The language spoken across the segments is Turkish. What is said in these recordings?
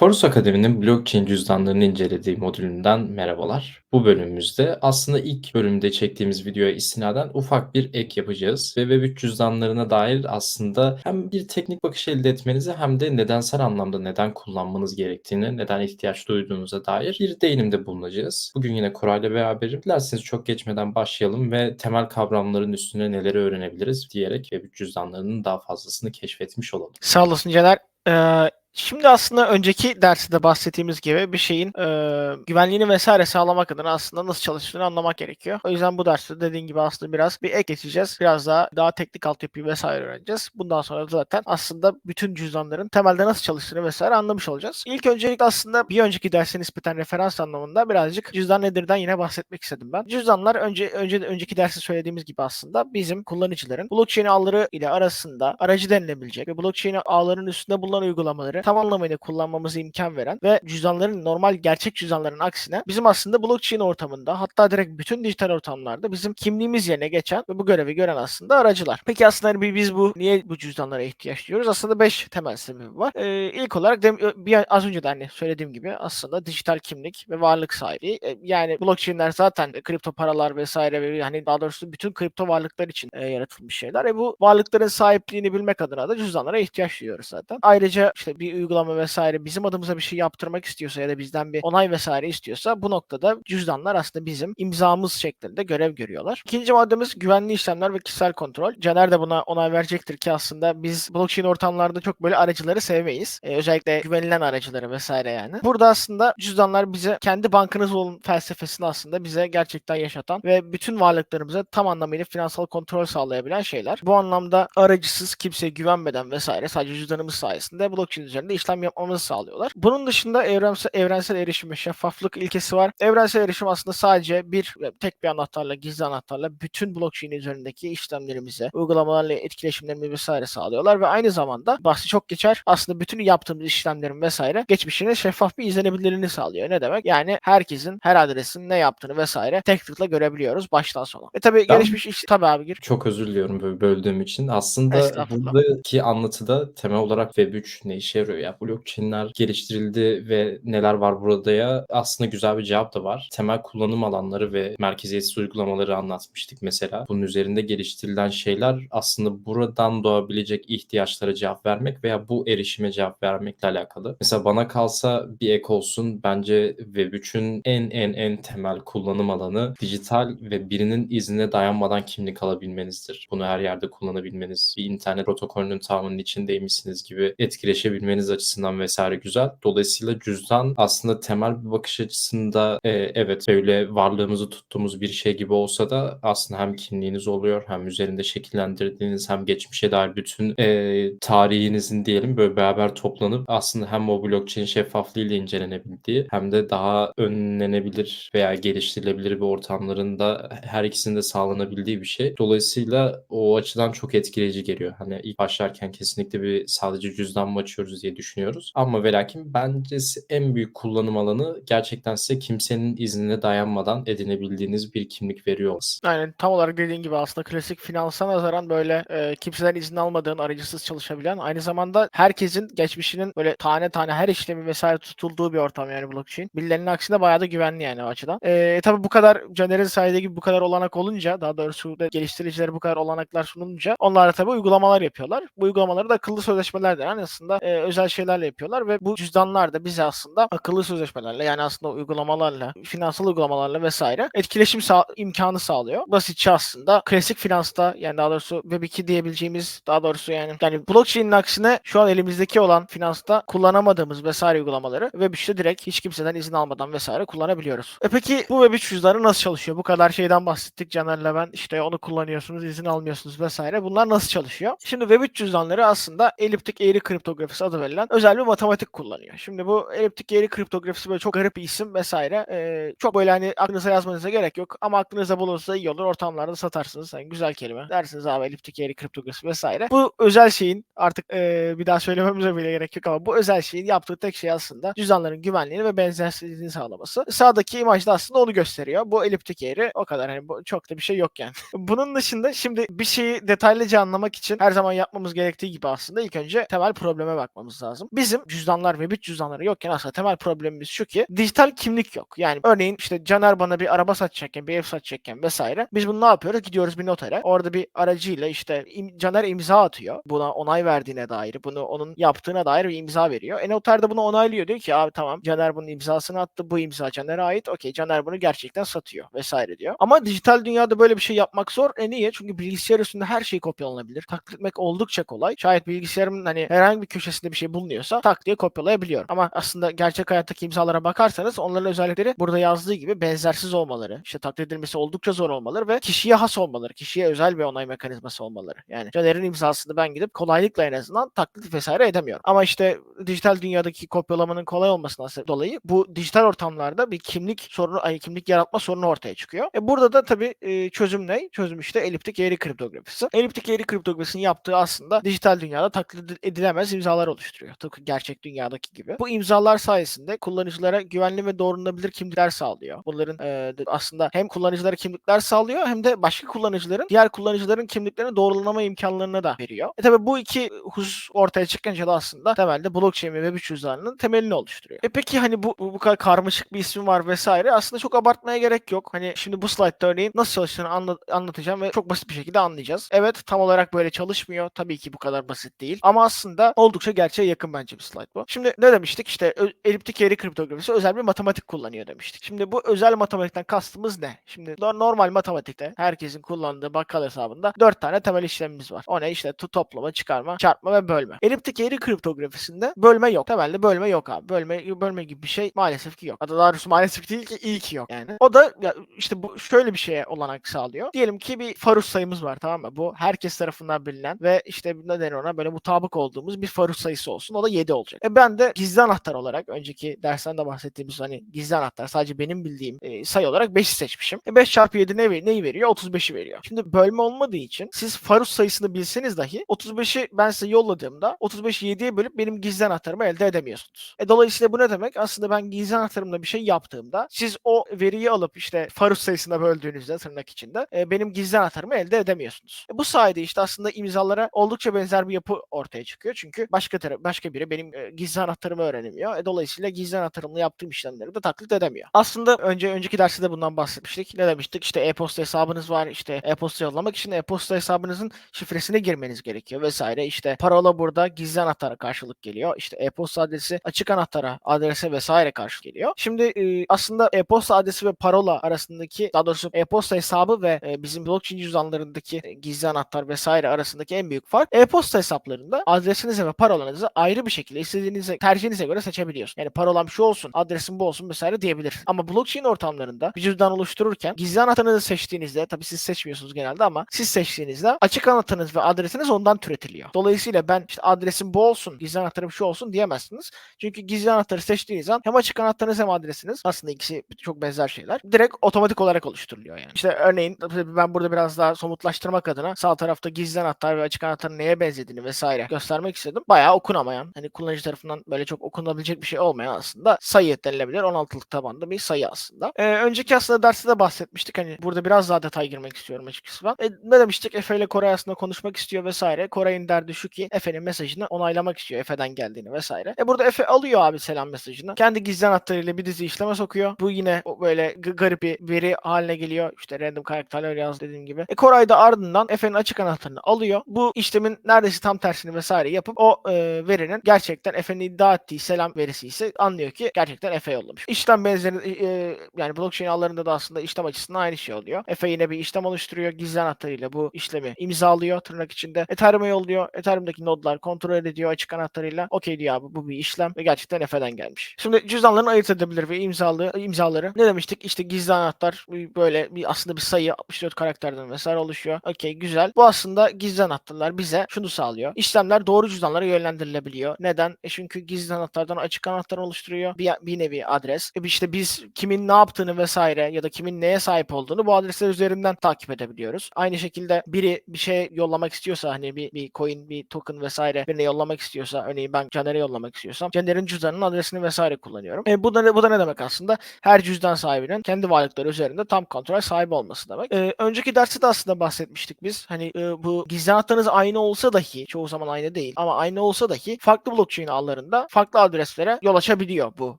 Forus Akademi'nin blockchain cüzdanlarını incelediği modülünden merhabalar. Bu bölümümüzde aslında ilk bölümde çektiğimiz videoya istinaden ufak bir ek yapacağız ve Web3 cüzdanlarına dair aslında hem bir teknik bakış elde etmenizi hem de nedensel anlamda neden kullanmanız gerektiğini, neden ihtiyaç duyduğunuza dair bir değinimde bulunacağız. Bugün yine Koray'la beraberim. Dilerseniz çok geçmeden başlayalım ve temel kavramların üstüne neleri öğrenebiliriz diyerek Web3 cüzdanlarının daha fazlasını keşfetmiş olalım. Sağ olasın Caner. Ee, Şimdi aslında önceki derste de bahsettiğimiz gibi bir şeyin e, güvenliğini vesaire sağlamak adına aslında nasıl çalıştığını anlamak gerekiyor. O yüzden bu derste dediğin gibi aslında biraz bir ek geçeceğiz. Biraz daha daha teknik altyapıyı vesaire öğreneceğiz. Bundan sonra zaten aslında bütün cüzdanların temelde nasıl çalıştığını vesaire anlamış olacağız. İlk öncelikle aslında bir önceki derse nispeten referans anlamında birazcık cüzdan nedirden yine bahsetmek istedim ben. Cüzdanlar önce önce önceki derste söylediğimiz gibi aslında bizim kullanıcıların blockchain ağları ile arasında aracı denilebilecek ve blockchain ağlarının üstünde bulunan uygulamaları tam anlamıyla kullanmamıza imkan veren ve cüzdanların normal gerçek cüzdanların aksine bizim aslında blockchain ortamında hatta direkt bütün dijital ortamlarda bizim kimliğimiz yerine geçen ve bu görevi gören aslında aracılar. Peki aslında hani biz bu niye bu cüzdanlara ihtiyaç duyuyoruz? Aslında 5 temel sebebi var. Ee, ilk olarak dem- bir az önce de hani söylediğim gibi aslında dijital kimlik ve varlık sahibi. Ee, yani blockchain'ler zaten kripto paralar vesaire ve hani daha doğrusu bütün kripto varlıklar için e, yaratılmış şeyler. E bu varlıkların sahipliğini bilmek adına da cüzdanlara ihtiyaç duyuyoruz zaten. Ayrıca işte bir uygulama vesaire bizim adımıza bir şey yaptırmak istiyorsa ya da bizden bir onay vesaire istiyorsa bu noktada cüzdanlar aslında bizim imzamız şeklinde görev görüyorlar. İkinci maddemiz güvenli işlemler ve kişisel kontrol. Caner de buna onay verecektir ki aslında biz blockchain ortamlarda çok böyle aracıları sevmeyiz. Ee, özellikle güvenilen aracıları vesaire yani. Burada aslında cüzdanlar bize kendi bankanız olun felsefesini aslında bize gerçekten yaşatan ve bütün varlıklarımıza tam anlamıyla finansal kontrol sağlayabilen şeyler. Bu anlamda aracısız kimseye güvenmeden vesaire sadece cüzdanımız sayesinde blockchain üzerinde işlem yapmamızı sağlıyorlar. Bunun dışında evrensel, evrensel erişim ve şeffaflık ilkesi var. Evrensel erişim aslında sadece bir tek bir anahtarla, gizli anahtarla bütün blockchain üzerindeki işlemlerimize, uygulamalarla etkileşimlerimizi vesaire sağlıyorlar ve aynı zamanda bahsi çok geçer. Aslında bütün yaptığımız işlemlerin vesaire geçmişini şeffaf bir izlenebilirliğini sağlıyor. Ne demek? Yani herkesin her adresin ne yaptığını vesaire tek tıkla görebiliyoruz baştan sona. E tabii Ben- gelişmiş iş tabii abi gir. Çok özür diliyorum böyle böldüğüm için. Aslında buradaki anlatıda temel olarak Web3 ne işe yarıyor ya? Blockchain'ler geliştirildi ve neler var burada ya? Aslında güzel bir cevap da var. Temel kullanım alanları ve merkeziyetsiz uygulamaları anlatmıştık mesela. Bunun üzerinde geliştirilen şeyler aslında buradan doğabilecek ihtiyaçlara cevap vermek veya bu erişime cevap vermekle alakalı. Mesela bana kalsa bir ek olsun. Bence Web3'ün en en en temel kullanım alanı dijital ve birinin iznine dayanmadan kimlik alabilmenizdir. Bunu her yerde kullanabilmeniz, bir internet protokolünün tamamının içindeymişsiniz gibi etkileşebilmeniz açısından vesaire güzel. Dolayısıyla cüzdan aslında temel bir bakış açısında e, evet böyle varlığımızı tuttuğumuz bir şey gibi olsa da aslında hem kimliğiniz oluyor hem üzerinde şekillendirdiğiniz hem geçmişe dair bütün e, tarihinizin diyelim böyle beraber toplanıp aslında hem o blockchain şeffaflığıyla incelenebildiği hem de daha önlenebilir veya geliştirilebilir bir ortamların da her ikisinde sağlanabildiği bir şey. Dolayısıyla o açıdan çok etkileyici geliyor. Hani ilk başlarken kesinlikle bir sadece cüzdan mı açıyoruz diye düşünüyoruz. Ama ve lakin bence en büyük kullanım alanı gerçekten size kimsenin iznine dayanmadan edinebildiğiniz bir kimlik veriyor olması. Aynen tam olarak dediğin gibi aslında klasik finansa nazaran böyle e, kimseden izin almadığın, aracısız çalışabilen, aynı zamanda herkesin geçmişinin böyle tane tane her işlemi vesaire tutulduğu bir ortam yani blockchain. Birilerinin aksine bayağı da güvenli yani o açıdan. E, tabii bu kadar Caner'in saydığı gibi bu kadar olanak olunca, daha doğrusu da geliştiricilere bu kadar olanaklar sunulunca onlar da tabii uygulamalar yapıyorlar. Bu uygulamaları da akıllı sözleşmeler denen aslında e, özel şeylerle yapıyorlar ve bu cüzdanlar da bize aslında akıllı sözleşmelerle yani aslında uygulamalarla, finansal uygulamalarla vesaire etkileşim sağ- imkanı sağlıyor. Basitçe aslında klasik finansta yani daha doğrusu Web2 diyebileceğimiz daha doğrusu yani yani blockchain'in aksine şu an elimizdeki olan finansta kullanamadığımız vesaire uygulamaları Web3'te direkt hiç kimseden izin almadan vesaire kullanabiliyoruz. E peki bu Web3 cüzdanı nasıl çalışıyor? Bu kadar şeyden bahsettik Caner'le ben işte onu kullanıyorsunuz izin almıyorsunuz vesaire. Bunlar nasıl çalışıyor? Şimdi Web3 cüzdanları aslında eliptik eğri kriptografisi adı verilen özel bir matematik kullanıyor. Şimdi bu eliptik eğri kriptografisi böyle çok garip bir isim vesaire. Ee, çok böyle hani aklınıza yazmanıza gerek yok ama aklınıza bulunsa iyi olur. Ortamlarda satarsınız. Yani güzel kelime. Dersiniz abi eliptik eğri kriptografisi vesaire. Bu özel şeyin artık ee, bir daha söylememize bile gerek yok ama bu özel şeyin yaptığı tek şey aslında cüzdanların güvenliğini ve benzersizliğini sağlaması. Sağdaki imajda aslında onu gösteriyor. Bu eliptik eğri o kadar hani bu, çok da bir şey yok yani. Bunun dışında şimdi bir şeyi detaylıca anlamak için her zaman yapmamız gerektiği gibi aslında ilk önce temel probleme bakmamız yapmamız lazım. Bizim cüzdanlar ve bit cüzdanları yokken aslında temel problemimiz şu ki dijital kimlik yok. Yani örneğin işte Caner bana bir araba satacakken, bir ev satacakken vesaire. Biz bunu ne yapıyoruz? Gidiyoruz bir notere. Orada bir aracıyla işte im- Caner imza atıyor. Buna onay verdiğine dair, bunu onun yaptığına dair bir imza veriyor. E noter de bunu onaylıyor. Diyor ki abi tamam Caner bunun imzasını attı. Bu imza Caner'e ait. Okey Caner bunu gerçekten satıyor vesaire diyor. Ama dijital dünyada böyle bir şey yapmak zor. E niye? Çünkü bilgisayar üstünde her şey kopyalanabilir. Taklit etmek oldukça kolay. Şayet bilgisayarımın hani herhangi bir köşesinde bir şey bulunuyorsa tak diye kopyalayabiliyorum. Ama aslında gerçek hayattaki imzalara bakarsanız onların özellikleri burada yazdığı gibi benzersiz olmaları, işte taklit edilmesi oldukça zor olmaları ve kişiye has olmaları, kişiye özel bir onay mekanizması olmaları. Yani Caner'in imzasını ben gidip kolaylıkla en azından taklit vesaire edemiyorum. Ama işte dijital dünyadaki kopyalamanın kolay olmasından dolayı bu dijital ortamlarda bir kimlik sorunu, ay kimlik yaratma sorunu ortaya çıkıyor. E burada da tabii e, çözüm ne? Çözüm işte eliptik eğri kriptografisi. Eliptik eğri kriptografisinin yaptığı aslında dijital dünyada taklit edilemez imzalar oluşturuyor. Tıpkı gerçek dünyadaki gibi. Bu imzalar sayesinde kullanıcılara güvenli ve doğrulanabilir kimlikler sağlıyor. Bunların e, aslında hem kullanıcılara kimlikler sağlıyor hem de başka kullanıcıların diğer kullanıcıların kimliklerini doğrulanma imkanlarını da veriyor. E tabii bu iki husus ortaya çıkınca da aslında temelde blockchain ve Web3 cüzdanının temelini oluşturuyor. E peki hani bu, bu, kadar karmaşık bir isim var vesaire aslında çok abartmaya gerek yok. Hani şimdi bu slaytta örneğin nasıl çalıştığını anla- anlatacağım ve çok basit bir şekilde anlayacağız. Evet tam olarak böyle çalışmıyor. Tabii ki bu kadar basit değil. Ama aslında oldukça gerçeğe yakın bence bir slide bu. Şimdi ne demiştik? İşte eliptik eğri kriptografisi özel bir matematik kullanıyor demiştik. Şimdi bu özel matematikten kastımız ne? Şimdi no- normal matematikte herkesin kullandığı bakkal hesabında dört tane temel işlemimiz var. O ne? İşte toplama, çıkarma, çarpma ve bölme. Eliptik eğri kriptografisinde bölme yok. Temelde bölme yok abi. Bölme bölme gibi bir şey maalesef ki yok. Hatta daha doğrusu maalesef değil ki iyi ki yok yani. O da ya işte bu şöyle bir şeye olanak sağlıyor. Diyelim ki bir farus sayımız var tamam mı? Bu herkes tarafından bilinen ve işte ne denir ona böyle mutabık olduğumuz bir farus sayısı olsun. O da 7 olacak. E ben de gizli anahtar olarak önceki dersten de bahsettiğimiz hani gizli anahtar sadece benim bildiğim e, sayı olarak 5'i seçmişim. E 5 çarpı 7 ne, neyi veriyor? 35'i veriyor. Şimdi bölme olmadığı için siz farus sayısını bilseniz dahi 35'i ben size yolladığımda 35'i 7'ye bölüp benim gizli anahtarımı elde edemiyorsunuz. E dolayısıyla bu ne demek? Aslında ben gizli anahtarımla bir şey yaptığımda siz o veriyi alıp işte farus sayısına böldüğünüzde tırnak içinde e, benim gizli anahtarımı elde edemiyorsunuz. E, bu sayede işte aslında imzalara oldukça benzer bir yapı ortaya çıkıyor. Çünkü başka taraf, başka biri benim e, gizli anahtarımı öğrenemiyor. E, dolayısıyla gizli anahtarımla yaptığım işlemleri de taklit edemiyor. Aslında önce önceki derste de bundan bahsetmiştik. Ne demiştik? İşte e-posta hesabınız var. İşte e-posta yollamak için e-posta hesabınızın şifresine girmeniz gerekiyor vesaire. İşte parola burada gizli anahtara karşılık geliyor. İşte e-posta adresi açık anahtara, adrese vesaire karşılık geliyor. Şimdi e, aslında e-posta adresi ve parola arasındaki daha doğrusu e-posta hesabı ve e, bizim blockchain cüzdanlarındaki gizli anahtar vesaire arasındaki en büyük fark e-posta hesaplarında adresinizi ve parolanızı ayrı bir şekilde istediğinize tercihinize göre seçebiliyorsunuz. Yani parolam şu olsun, adresim bu olsun vesaire diyebilir. Ama blockchain ortamlarında bir cüzdan oluştururken gizli anahtarınızı seçtiğinizde tabii siz seçmiyorsunuz genelde ama siz seçtiğinizde açık anahtarınız ve adresiniz ondan türetiliyor. Dolayısıyla ben işte adresim bu olsun, gizli anahtarım şu olsun diyemezsiniz. Çünkü gizli anahtarı seçtiğiniz an hem açık anahtarınız hem adresiniz aslında ikisi çok benzer şeyler. Direkt otomatik olarak oluşturuluyor yani. İşte örneğin ben burada biraz daha somutlaştırmak adına sağ tarafta gizli anahtar ve açık anahtarın neye benzediğini vesaire göstermek istedim. Bayağı okunamayan, hani kullanıcı tarafından böyle çok okunabilecek bir şey olmayan aslında sayı denilebilir. 16'lık tabanda bir sayı aslında. Ee, önceki aslında derste de bahsetmiştik. Hani burada biraz daha detay girmek istiyorum açıkçası ben. E, ne demiştik? Efe ile Koray aslında konuşmak istiyor vesaire. Koray'ın derdi şu ki Efe'nin mesajını onaylamak istiyor. Efe'den geldiğini vesaire. E burada Efe alıyor abi selam mesajını. Kendi gizli anahtarıyla bir dizi işleme sokuyor. Bu yine böyle garip bir veri haline geliyor. İşte random karakterler yaz dediğim gibi. E Koray da ardından Efe'nin açık anahtarını alıyor. Bu işlemin neredeyse tam tersini vesaire yapıp o e, verinin gerçekten Efe'nin iddia ettiği selam verisi ise anlıyor ki gerçekten Efe yollamış. İşlem benzeri e, yani blockchain ağlarında da aslında işlem açısından aynı şey oluyor. Efe yine bir işlem oluşturuyor. Gizli anahtarıyla bu işlemi imzalıyor tırnak içinde. Ethereum'a yolluyor. Ethereum'daki nodlar kontrol ediyor açık anahtarıyla. Okey diyor abi bu bir işlem ve gerçekten Efe'den gelmiş. Şimdi cüzdanların ayırt edebilir ve imzalı imzaları. Ne demiştik? İşte gizli anahtar böyle bir aslında bir sayı 64 karakterden vesaire oluşuyor. Okey güzel. Bu aslında gizli anahtarlar bize şunu sağlıyor. İşlemler doğru cüzdanlara yönlendirilebiliyor. Neden? E çünkü gizli anahtardan açık anahtar oluşturuyor. Bir, bir nevi adres. E işte biz kimin ne yaptığını vesaire ya da kimin neye sahip olduğunu bu adresler üzerinden takip edebiliyoruz. Aynı şekilde biri bir şey yollamak istiyorsa hani bir, bir coin, bir token vesaire birine yollamak istiyorsa örneğin ben Caner'e yollamak istiyorsam Caner'in cüzdanının adresini vesaire kullanıyorum. E bu da bu da ne demek aslında? Her cüzdan sahibinin kendi varlıkları üzerinde tam kontrol sahibi olması demek. E, önceki derste de aslında bahsetmiştik biz. Hani e, bu gizli anahtarınız aynı olsa dahi çoğu zaman aynı değil ama aynı olsa dahi dahi farklı blockchain ağlarında farklı adreslere yol açabiliyor bu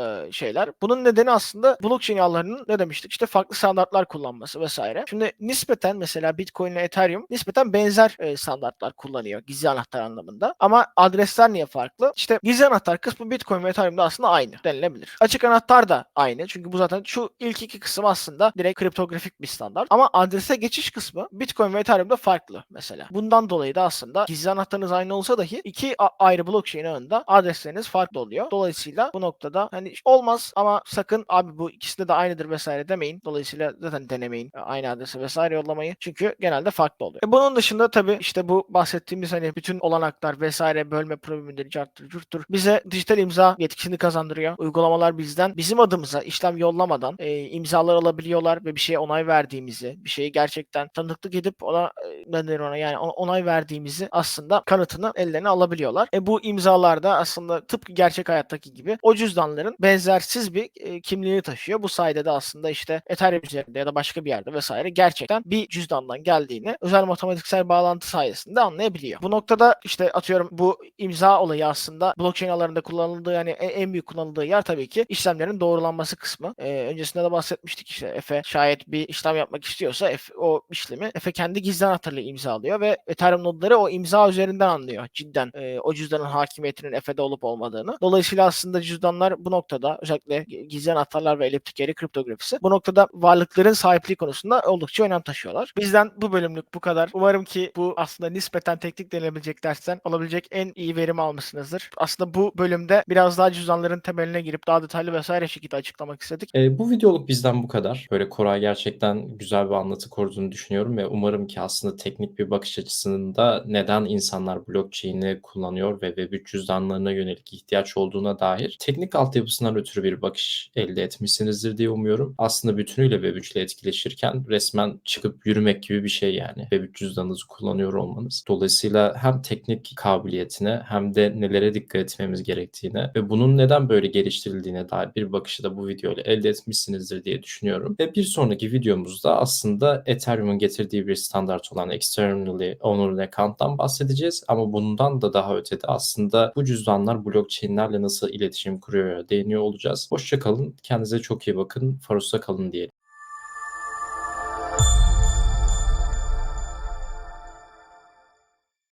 e, şeyler. Bunun nedeni aslında blockchain ağlarının ne demiştik işte farklı standartlar kullanması vesaire. Şimdi nispeten mesela Bitcoin ile Ethereum nispeten benzer e, standartlar kullanıyor gizli anahtar anlamında. Ama adresler niye farklı? İşte gizli anahtar kısmı Bitcoin ve Ethereum'da aslında aynı denilebilir. Açık anahtar da aynı. Çünkü bu zaten şu ilk iki kısım aslında direkt kriptografik bir standart. Ama adrese geçiş kısmı Bitcoin ve Ethereum'da farklı mesela. Bundan dolayı da aslında gizli anahtarınız aynı olsa dahi iki a- ayrı blockchain ağında adresleriniz farklı oluyor. Dolayısıyla bu noktada hani olmaz ama sakın abi bu ikisi de aynıdır vesaire demeyin. Dolayısıyla zaten denemeyin e, aynı adrese vesaire yollamayı. Çünkü genelde farklı oluyor. E bunun dışında tabii işte bu bahsettiğimiz hani bütün olanaklar vesaire bölme problemidir, carttır, curttur bize dijital imza yetkisini kazandırıyor. Uygulamalar bizden bizim adımıza işlem yollamadan e, imzalar alabiliyorlar ve bir şeye onay verdiğimizi, bir şeyi gerçekten tanıklık edip ona e, ne ona yani ona onay verdiğimizi aslında kanıtını ellerine alabiliyorlar. E bu imzalarda aslında tıpkı gerçek hayattaki gibi o cüzdanların benzersiz bir e, kimliğini taşıyor. Bu sayede de aslında işte Ethereum üzerinde ya da başka bir yerde vesaire gerçekten bir cüzdandan geldiğini özel matematiksel bağlantı sayesinde anlayabiliyor. Bu noktada işte atıyorum bu imza olayı aslında blockchain alanında kullanıldığı yani e- en büyük kullanıldığı yer tabii ki işlemlerin doğrulanması kısmı. E, öncesinde de bahsetmiştik işte Efe şayet bir işlem yapmak istiyorsa Efe, o işlemi Efe kendi gizli anahtarıyla imzalıyor ve Ethereum nodları o imza üzerinden anlıyor cidden e, o cüzdanın hakimiyetinin Efe'de olup olmadığını. Dolayısıyla aslında cüzdanlar bu noktada özellikle gizli anahtarlar ve eliptik veri kriptografisi bu noktada varlıkların sahipliği konusunda oldukça önem taşıyorlar. Bizden bu bölümlük bu kadar. Umarım ki bu aslında nispeten teknik denilebilecek dersten alabilecek en iyi verim almışsınızdır. Aslında bu bölümde biraz daha cüzdanların temeline girip daha detaylı vesaire şekilde açıklamak istedik. E, bu videoluk bizden bu kadar. Böyle Koray gerçekten güzel bir anlatı kurduğunu düşünüyorum ve umarım ki aslında teknik bir bakış açısında neden insanlar blockchain'i kullanıyor ve Web3 cüzdanlarına yönelik ihtiyaç olduğuna dair teknik altyapısından ötürü bir bakış elde etmişsinizdir diye umuyorum. Aslında bütünüyle Web3 ile etkileşirken resmen çıkıp yürümek gibi bir şey yani. Web3 cüzdanınızı kullanıyor olmanız. Dolayısıyla hem teknik kabiliyetine hem de nelere dikkat etmemiz gerektiğine ve bunun neden böyle geliştirildiğine dair bir bakışı da bu videoyla elde etmişsinizdir diye düşünüyorum. Ve bir sonraki videomuzda aslında Ethereum'un getirdiği bir standart olan Externally Owned Account'tan bahsedeceğiz. Ama bundan da daha ötede aslında bu cüzdanlar blockchain'lerle nasıl iletişim kuruyor değiniyor olacağız. Hoşçakalın. Kendinize çok iyi bakın. Farus'ta kalın diyelim.